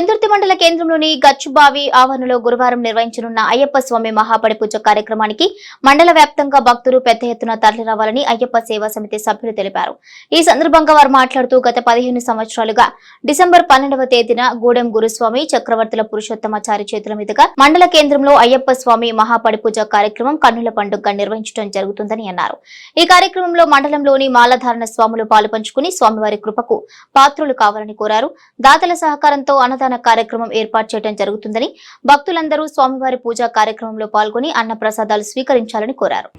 చందుర్తి మండల కేంద్రంలోని గచ్చుబావి ఆవరణలో గురువారం నిర్వహించనున్న అయ్యప్ప స్వామి మహాపడి పూజ కార్యక్రమానికి మండల వ్యాప్తంగా భక్తులు పెద్ద ఎత్తున తరలిరావాలని అయ్యప్ప సేవా సమితి సభ్యులు తెలిపారు. ఈ సందర్భంగా వారు మాట్లాడుతూ గత పదిహేను సంవత్సరాలుగా డిసెంబర్ పన్నెండవ తేదీన గూడెం గురుస్వామి చక్రవర్తుల పురుషోత్తమాచారి చేతుల మీదుగా మండల కేంద్రంలో అయ్యప్ప స్వామి మహాపడి పూజ కార్యక్రమం కన్నుల పండుగ నిర్వహించడం జరుగుతుందని అన్నారు. ఈ కార్యక్రమంలో మండలంలోని మాలధారణ స్వాములు పాలుపంచుకుని స్వామివారి కృపకు పాత్రులు కావాలని కోరారు. దాతల సహకారంతో అన్నదాన కార్యక్రమం ఏర్పాటు చేయడం జరుగుతుందని భక్తులందరూ స్వామివారి పూజా కార్యక్రమంలో పాల్గొని అన్న ప్రసాదాలు స్వీకరించాలని కోరారు.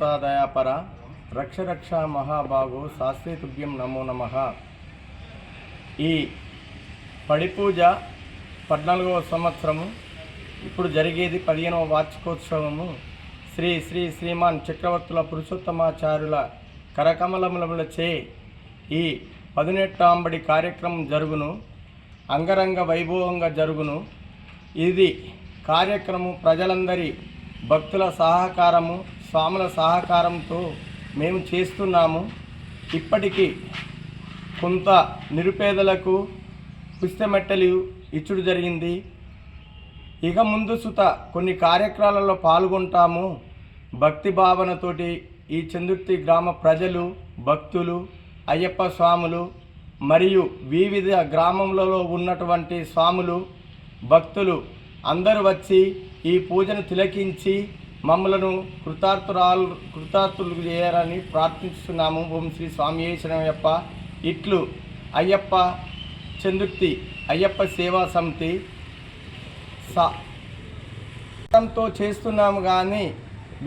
రక్షరక్ష రక్ష రక్ష నమో నమ. ఈ పడిపూజ పద్నాలుగవ సంవత్సరము ఇప్పుడు జరిగేది పదిహేనవ వార్షికోత్సవము. శ్రీ శ్రీ శ్రీమాన్ చక్రవర్తుల పురుషోత్తమాచార్యుల కరకమలములచే ఈ పదునెట్టాంబడి కార్యక్రమం జరుగును. అంగరంగ వైభవంగా జరుగును. ఇది కార్యక్రమం ప్రజలందరి భక్తుల సహకారము స్వాముల సహకారంతో మేము చేస్తున్నాము. ఇప్పటికీ కొంత నిరుపేదలకు పుస్తమెట్టలు ఇచ్చుడు జరిగింది. ఇక ముందు సుత కొన్ని కార్యక్రమాలలో పాల్గొంటాము. భక్తి భావనతోటి ఈ చందుర్తి గ్రామ ప్రజలు భక్తులు అయ్యప్ప స్వాములు మరియు వివిధ గ్రామంలో ఉన్నటువంటి స్వాములు భక్తులు అందరూ వచ్చి ఈ పూజను తిలకించి మమ్మలను కృతార్థురాలు కృతార్థులు చేయాలని ప్రార్థిస్తున్నాము. ఓం శ్రీ స్వామి అయ్యప్ప ఇట్లు అయ్యప్ప చందుర్తి అయ్యప్ప సేవా సమితి సాతో చేస్తున్నాము కానీ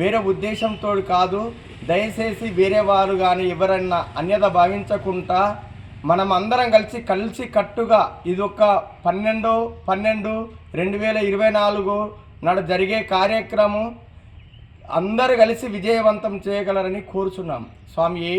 వేరే ఉద్దేశంతో కాదు. దయచేసి వేరే వారు కానీ ఎవరన్నా అన్యత భావించకుండా మనం అందరం కలిసి కలిసి కట్టుగా ఇది ఒక పన్నెండు పన్నెండు రెండు వేల ఇరవై నాలుగు నాడు జరిగే కార్యక్రమం. అందరూ కలిసి విజయవంతం చేయగలరని కోరుచున్నాం. స్వామి ఏ